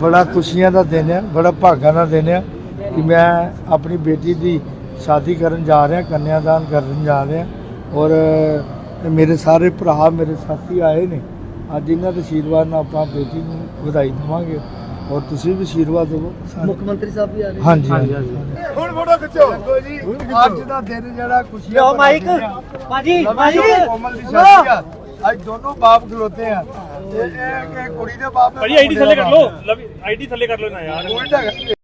ਬੜਾ ਖੁਸ਼ੀਆਂ ਦਾ ਦਿਨ ਹੈ ਬੜਾ ਭਾਗਾਂ ਦਾ ਦਿਨ ਹੈ ਕਿ ਮੈਂ ਆਪਣੀ ਬੇਟੀ ਦੀ ਸ਼ਾਦੀ ਕਰਨ ਜਾ ਰਿਹਾ ਕੰਨਿਆਦਾਨ ਕਰਨ ਜਾ ਰਿਹਾ ਔਰ ਮੇਰੇ ਸਾਰੇ ਭਰਾ ਮੇਰੇ ਸਾਥੀ ਆਏ ਨੇ। ਅੱਜ ਇਹਨਾਂ ਦੇ ਆਸ਼ੀਰਵਾਦ ਨਾਲ ਆਪਾਂ ਬੇਟੀ ਨੂੰ ਵਧਾਈ ਦੇਵਾਂਗੇ ਔਰ ਤੁਸੀਂ ਵੀ ਆਸ਼ੀਰਵਾਦ ਦਿਵੋ। ਮੁੱਖ ਮੰਤਰੀ ਸਾਹਿਬ ਵੀ ਆ ਰਹੇ ਹਾਂਜੀ ਹਾਂਜੀ ਹੁਣ ਫੋਟੋ ਖਿੱਚੋ। ਜੀ ਅੱਜ ਦਾ ਦਿਨ ਜਿਹੜਾ ਖੁਸ਼ੀਆਂ ਮਾਈਕ। ਭਾਜੀ ਭਾਜੀ। ਕੋਮਲ ਦੀ ਸ਼ਾਦੀ ਆ। ਅੱਜ ਦੋਨੋਂ ਬਾਪ ਖਲੋਤੇ ਆ। ਕੁੜੀ ਦੇ ਬਾਪ ਭਾਜੀ ਆਈਡੀ ਥੱਲੇ ਕਰ ਲਓ ਆਈਡੀ ਥੱਲੇ ਕਰ ਲਓ ਨਾ ਯਾਰ ਕੋਈ ਨਾ